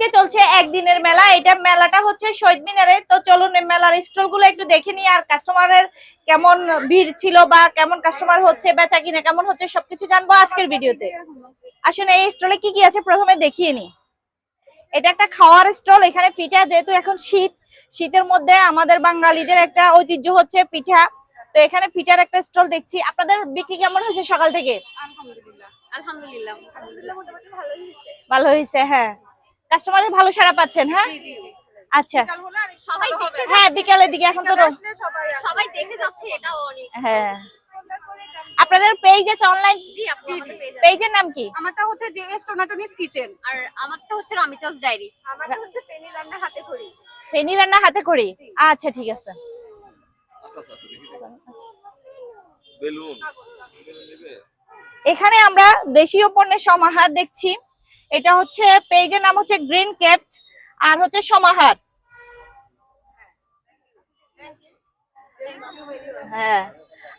ফেনীতে চলছে একদিনের মেলা। এটা মেলাটা হচ্ছে শহীদ মিনারে। তো চলুন মেলার স্টলগুলো একটু দেখে নিই আর কাস্টমারের কেমন ভিড় ছিল বা কেমন কাস্টমার হচ্ছে বেচা কিনা কেমন হচ্ছে সবকিছু জানব আজকের ভিডিওতে। আসলে এই স্টলে কি কি আছে প্রথমে দেখিয়ে নি এটা একটা খাওয়ার স্টল এখানে পিঠা যেহেতু এখন শীত শীতের মধ্যে আমাদের বাঙালিদের একটা ঐতিহ্য হচ্ছে পিঠা। তো এখানে পিঠার একটা স্টল দেখছি। আপনাদের বিক্রি কেমন হয়েছে সকাল থেকে? আলহামদুলিল্লাহ। ভালো হয়েছে হ্যাঁ। কাস্টমারের ভালো সারা পাচ্ছেন হ্যাঁ? আচ্ছা। সবাই হ্যাঁ বিকালের দিকে এখন তো সবাই দেখে যাচ্ছে এটাও অনেক। হ্যাঁ। আপনাদের পেজ আছে অনলাইন জি আপনি আমাদের পেয়ে যাবেন। পেজের নাম কি? আমারটা হচ্ছে যে এস টোনাটনিস কিচেন আর আমারটা হচ্ছে রামিচাস ডায়েরি আমারটা হচ্ছে পেনি রান্না হাতে করি ফেনি রান্না হাতে করি আচ্ছা ঠিক আছে। বেলুন। এখানে আমরা দেশীয় পণ্যের সমাহার দেখছি। এটা হচ্ছে পেজের নাম হচ্ছে গ্রিন ক্যাপ্ট আর হচ্ছে সমাহার। হ্যাঁ।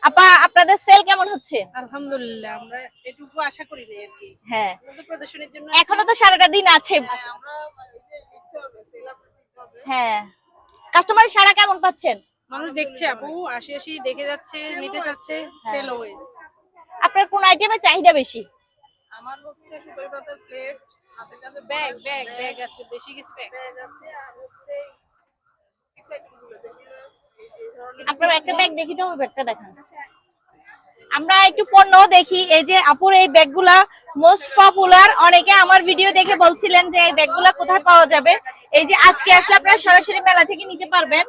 আপা আপনাদের সেল কেমন হচ্ছে? আলহামদুলিল্লাহ আমরা এটুকু আশা করি না আর কি। হ্যাঁ। প্রদর্শনের জন্য এখনও তো সারাটা দিন আছে। হ্যাঁ কাস্টমার সারা কেমন পাচ্ছেন? মানুষ দেখছে আপু আসি আসি দেখে যাচ্ছে নিতে যাচ্ছে সেল ওয়েজ আপনার কোন আইটেমের চাহিদা বেশি? আমার হচ্ছে সুপারি পাতার প্লেট হাতের কাছে ব্যাগ ব্যাগ ব্যাগ বেশি কিছু ব্যাগ আছে আর হচ্ছে আপনার একটা ব্যাগ দেখি তো ব্যাগটা দেখান। আমরা একটু পণ্য দেখি এই যে আপুর এই ব্যাগগুলা মোস্ট পপুলার অনেকে আমার ভিডিও দেখে বলছিলেন যে এই ব্যাগগুলা কোথায় পাওয়া যাবে। এই যে আজকে আসলে আপনারা সরাসরি মেলা থেকে নিতে পারবেন।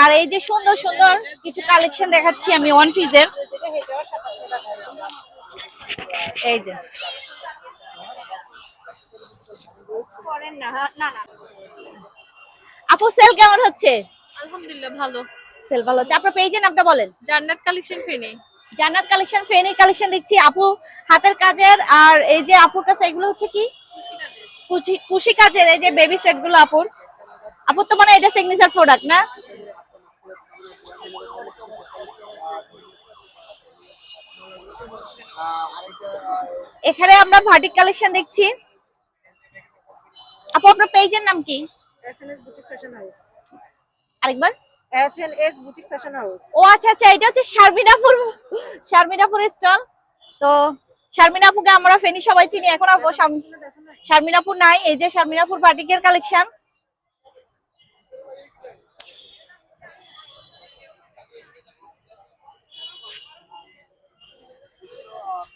আর এই যে সুন্দর সুন্দর কিছু কালেকশন দেখাচ্ছি আমি ওয়ান পিসের এই যে। আপু সেল কেমন হচ্ছে? আলহামদুলিল্লাহ ভালো। সেল ভালো হচ্ছে। আপনার পেজের নামটা বলেন। জান্নাত কালেকশন ফেনে। জান্নাত কালেকশন ফেনি কালেকশন দেখছি। আপু হাতের কাজের আর এই যে আপুর কাছে এগুলো হচ্ছে কি? কুশি কুশি কাজের এই যে বেবি সেটগুলো আপুর। আপুর তো মানে এটা সিগনেচার প্রোডাক্ট না? এখানে আমরা ভার্টিক কালেকশন দেখছি। আপু আপনার পেজের নাম কি? এসএনএস বুটিক ফ্যাশন হাউস আরেকবার। এসএনএস বুটিক ফ্যাশন হাউস ও আচ্ছা আচ্ছা এটা হচ্ছে শারমিনাপুর শারমিনাপুর স্টল তো শারমিনাপুকে আমরা ফেনি সবাই চিনি। এখন আপু শাম- শারমিনাপুর নাই এই যে শারমিনাপুর বাটিকের কালেকশন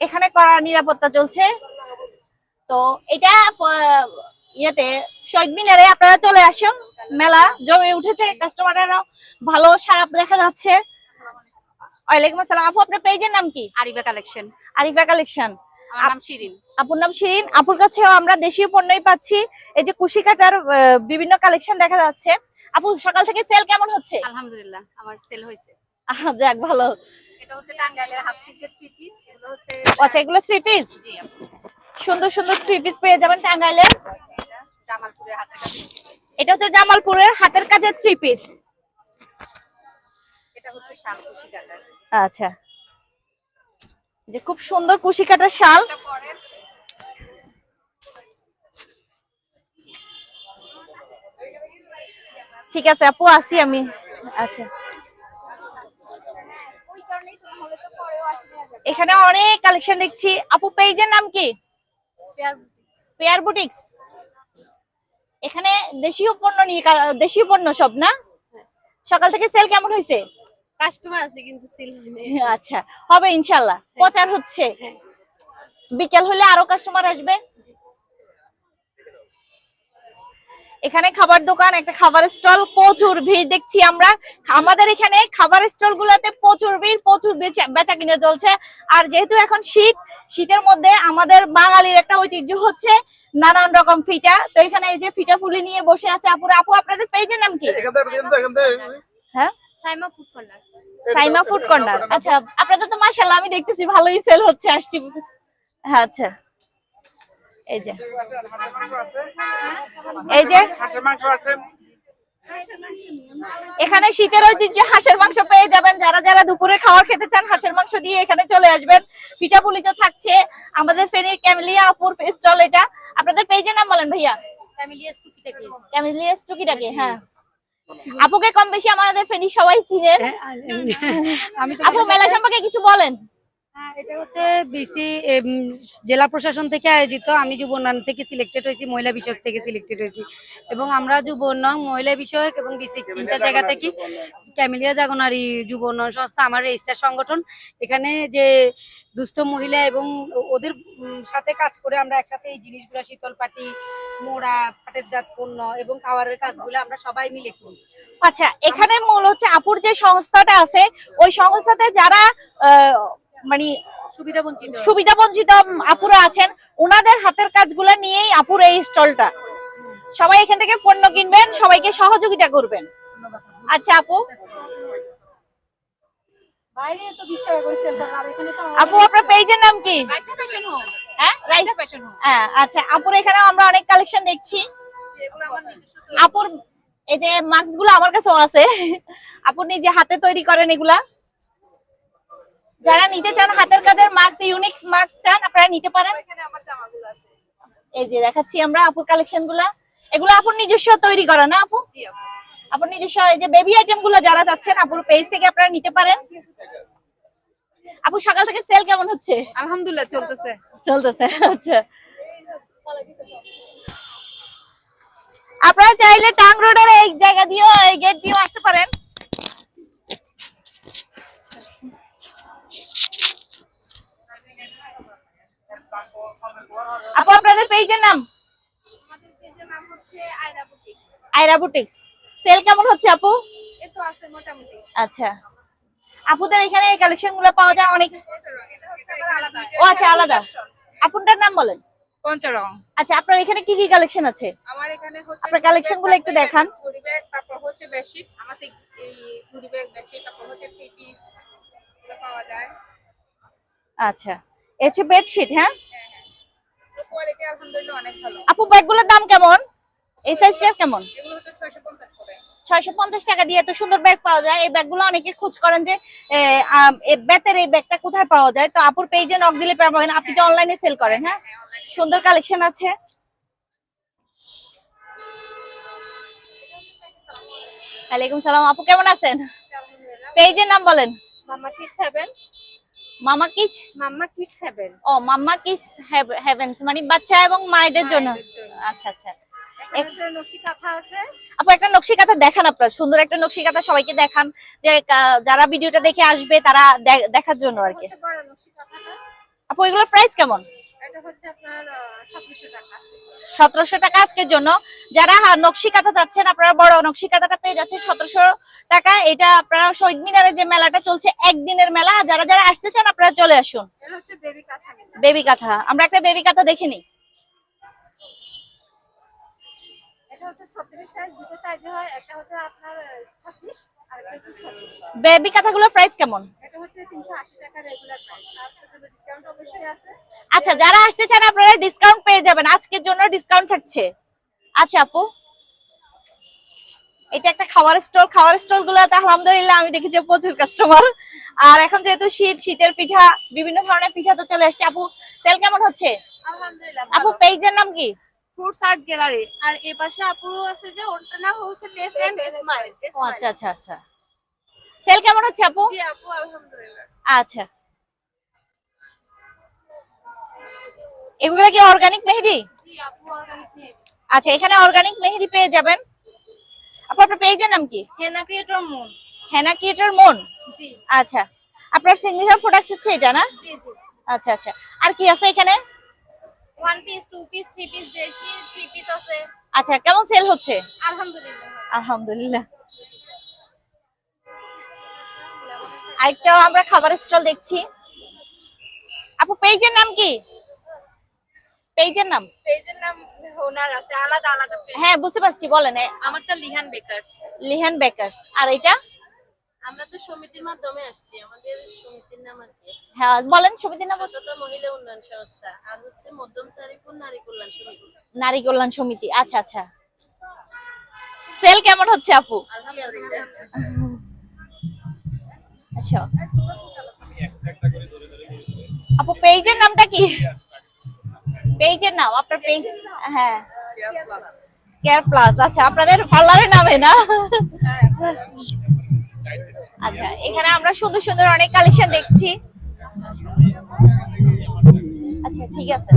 এখানে কড়া নিরাপত্তা চলছে। তো এটা ইয়েতে শহীদ মিনারে আপনারা চলে আসুন। মেলা জমে উঠেছে কাস্টমাররা ভালো সারা দেখা যাচ্ছে। ওয়ালাইকুম আসসালাম। আপু আপনার পেজের নাম কি? আরিবা কালেকশন আরিফা কালেকশন আপুর নাম শিরিন। আপুর কাছেও আমরা দেশীয় পণ্যই পাচ্ছি। এই যে কুশি কাটার বিভিন্ন কালেকশন দেখা যাচ্ছে। আপু সকাল থেকে সেল কেমন হচ্ছে? আলহামদুলিল্লাহ আমার সেল হয়েছে। যাক ভালো। এটা হচ্ছে টাঙ্গাইলের হাফ সিল্কের থ্রি পিস এগুলো হচ্ছে আচ্ছা এগুলো থ্রি পিস জি সুন্দর সুন্দর থ্রি পিস পেয়ে যাবেন জামালপুরের হাতের কাছে এটা হচ্ছে জামালপুরের হাতের কাজের থ্রি পিস এটা হচ্ছে শাল কুশি কাটার আচ্ছা। যে খুব সুন্দর কুশি কাটার শাল ঠিক আছে আপু আসি আমি। আচ্ছা। এখানে অনেক কালেকশন দেখছি। আপু পেজের নাম কি? পেয়ার বুটিক্স এখানে দেশীয় পণ্য নিয়ে দেশীয় পণ্য সব না? সকাল থেকে সেল কেমন হয়েছে? কাস্টমার আছে কিন্তু সেল আচ্ছা হবে ইনশাল্লাহ। প্রচার হচ্ছে। বিকেল হলে আরও কাস্টমার আসবে। এখানে খাবার দোকান একটা খাবার স্টল প্রচুর ভিড় দেখছি আমরা। আমাদের এখানে খাবার স্টল গুলাতে প্রচুর ভিড় প্রচুর বেচা- কিনে চলছে। আর যেহেতু এখন শীত শীতের মধ্যে আমাদের বাঙালির একটা ঐতিহ্য হচ্ছে নানান রকম ফিটা। তো এখানে এই যে ফিটা ফুলি নিয়ে বসে আছে আপুরা। আপু আপনাদের পেজের নাম কি? হ্যাঁ? Saima food corner Saima food corner আচ্ছা আপনাদের তো মাশাআল্লাহ আমি দেখতেছি ভালোই সেল হচ্ছে আসছি। হ্যাঁ আচ্ছা। এই যে এই যে এখানে শীতের ঐতিহ্য হাঁসের মাংস পেয়ে যাবেন যারা যারা দুপুরে খাবার খেতে চান হাঁসের মাংস দিয়ে এখানে চলে আসবেন পিঠাপুলি তো থাকছে আমাদের ফেনী ক্যামেলিয়া আপুর স্টল এটা আপনাদের পেজের নাম বলেন ভাইয়া টুকিটাকি হ্যাঁ আপুকে কম বেশি আমাদের ফ্রেন্ড সবাই চিনেন আপু মেলা সম্পর্কে কিছু বলেন হ্যাঁ, এটা হচ্ছে বিসি জেলা প্রশাসন থেকে আয়োজিত। আমি যুব উন্নয়ন থেকে সিলেক্টেড হয়েছি মহিলা বিষয়ক থেকে সিলেক্টেড হয়েছি। এবং আমরা যুব উন্নয়ন মহিলা বিষয়ক এবং বিসি তিনটা জায়গা থেকে ক্যামিলিয়া জাগনারি যুব উন্নয়ন সংস্থা আমার রেজিস্টার সংগঠন। এখানে যে দুস্থ মহিলা এবং ওদের সাথে কাজ করে আমরা একসাথে এই জিনিসগুলো শীতল পাটি মোড়া পাটের জাত পণ্য এবং খাবারের কাজগুলো আমরা সবাই মিলে করি। আচ্ছা এখানে মূল হচ্ছে আপুর যে সংস্থাটা আছে ওই সংস্থাতে যারা আহ, মানে সুবিধা বঞ্চিত সুবিধা আপুরা আছেন। ওনাদের হাতের কাজগুলো নিয়েই আপুর এই স্টলটা। সবাই এখান থেকে পণ্য কিনবেন সবাইকে সহযোগিতা করবেন। আচ্ছা আপু? বাইরে তো 20 টাকা করে সেল করে আর এখানে তো আপু আপনার পেজের নাম কি? হ্যাঁ? হ্যাঁ আচ্ছা আপুর এখানে আমরা অনেক কালেকশন দেখছি। আপুর এই যে মাস্কগুলো আমার কাছেও আছে। আপু নিজে হাতে তৈরি করেন এগুলা। যারা নিতে চান হাতের কাজের মাস্ক ইউনিক মাস্ক চান আপনারা নিতে পারেন। এই যে দেখাচ্ছি আমরা আপুর কালেকশনগুলা এগুলো আপুর নিজস্ব তৈরি করা না আপু? আপুর নিজস্ব এই যে বেবি আইটেমগুলো যারা চাচ্ছেন আপুর পেজ থেকে আপনারা নিতে পারেন। আপু সকাল থেকে সেল কেমন হচ্ছে? আলহামদুলিল্লাহ চলতেছে। চলতেছে আচ্ছা। আপনারা চাইলে টাং রোডের এই জায়গা দিয়েও এই গেট দিয়েও আসতে পারেন। আপু আপনাদের পেজের নাম? আমাদের পেজের নাম হচ্ছে Ayra boutiques Ayra boutiques sale কেমন হচ্ছে আপু? এ তো আছে মোটামুটি। আচ্ছা। আপুদের এখানে এই কালেকশনগুলো পাওয়া যায় অনেক এটা হচ্ছে আবার আলাদা। ও আচ্ছা আলাদা। আপুনটার নাম বলেন। পঞ্চরং। আচ্ছা আপনার এখানে কি কি কালেকশন আছে? আমার এখানে হচ্ছে আপনারগুলো একটু দেখান। ঘুরি ব্যাগ তারপর হচ্ছে বেডশিট। আমার এই এই ঘুরি ব্যাগ বেডশিট তারপর হচ্ছে থ্রি পিস পাওয়া যায়। আচ্ছা। হচ্ছে বেডশিট হ্যাঁ? আপু ব্যাগগুলোর দাম কেমন? এই সাইজটা কেমন? ছয়শো পঞ্চাশ টাকা দিয়ে এত সুন্দর ব্যাগ পাওয়া যায়। এই ব্যাগগুলো অনেকে খোঁজ করেন যে বেতের এই ব্যাগটা কোথায় পাওয়া যায়। তো আপুর পেজে নক দিলে পাবেন আপনি তো অনলাইনে সেল করেন হ্যাঁ? সুন্দর কালেকশন আছে। ওয়ালাইকুম সালাম। আপু কেমন আছেন? পেজের নাম বলেন। মাম্মা কিডস হেভেন মামা কিচ মাম্মা কিডস হেভেন ও মাম্মা কিচ হেভেনস মানে বাচ্চা এবং মায়েদের জন্য। আচ্ছা আচ্ছা। আপু একটা নকশি কাঁথা দেখান আপনার সুন্দর একটা নকশি কাঁথা সবাইকে দেখান। যে যারা ভিডিওটা দেখে আসবে তারা দেখার জন্য আর কি। আপু এগুলোর প্রাইস কেমন? সতেরোশো টাকা। আজকের জন্য। যারা নকশি কাঁথা চাচ্ছেন আপনারা বড় নকশি কাঁথাটা পেয়ে যাচ্ছে সতেরোশো টাকা। এটা আপনারা শহীদ মিনারে যে মেলাটা চলছে একদিনের মেলা। যারা যারা আসতে চান আপনারা চলে আসুন। বেবি কাঁথা আমরা একটা বেবি কাঁথা দেখে নিই। বেবি কাঁথাগুলোর প্রাইস কেমন? এটা হচ্ছে তিনশো আশি টাকা রেগুলার প্রাইস আজকে ডিসকাউন্ট অবশ্যই আছে। আচ্ছা যারা আসতে চান আপনারা ডিসকাউন্ট পেয়ে যাবেন। আজকের জন্য ডিসকাউন্ট থাকছে। আচ্ছা আপু। এটা একটা খাবার স্টল খাবার স্টল গুলোতে আলহামদুলিল্লাহ আমি দেখি যে প্রচুর কাস্টমার আর এখন যেহেতু শীত শীতের পিঠা বিভিন্ন ধরনের পিঠা তো চলে আসছে। আপু সেল কেমন হচ্ছে? আলহামদুলিল্লাহ আপু পেজের নাম কি? ফ্রুটস আর্ট গ্যালারি আর এই পাশে আপু আছে যে ওটা নাম হচ্ছে টেস্ট এন্ড স্মাইল আচ্ছা আচ্ছা আচ্ছা। সেল কেমন হচ্ছে আপু? জি আপু আলহামদুলিল্লাহ। আচ্ছা। এগুলো কি অর্গানিক মেহেদি? আচ্ছা এখানে অর্গানিক মেহেদি পেয়ে যাবেন। আপু আপনার পেজের নাম কি? Hena creator moon. Hena creator moon? জি। আচ্ছা আপনার সিগনেচার প্রোডাক্ট হচ্ছে এটা না? জি জি। আচ্ছা আচ্ছা। আর কি আছে এখানে? One piece two piece three piece দেশি থ্রি পিস আছে। আচ্ছা কেমন সেল হচ্ছে? আলহামদুলিল্লাহ। আলহামদুলিল্লাহ। আরেকটা আমরা খাবার স্টল দেখছি। আপু পেজের নাম কি? পেজের নাম? পেজের নাম ওনার আছে আলাদা আলাদা হ্যাঁ বুঝতে পারছি বলেন। আমারটা লিহান বেকারস। লিহান বেকার্স। আর এটা? আমরা তো সমিতির মাধ্যমে আসছি আমাদের সমিতির নাম আর কি। হ্যাঁ বলেন সমিতির নাম। সততা মহিলা উন্নয়ন সংস্থা আর হচ্ছে মধ্যমচারীপুর নারী কল্যাণ সমিতি। নারী কল্যাণ সমিতি আচ্ছা আচ্ছা। সেল কেমন হচ্ছে আপু? আচ্ছা। আপু পেজের নামটা কি? পেজের নাম আপনার পেজ হ্যাঁ। কেয়ার প্লাস আচ্ছা আপনাদের পার্লারের নামে না? আচ্ছা এখানে আমরা সুন্দর সুন্দর অনেক কালেকশন দেখছি। আচ্ছা ঠিক আছে।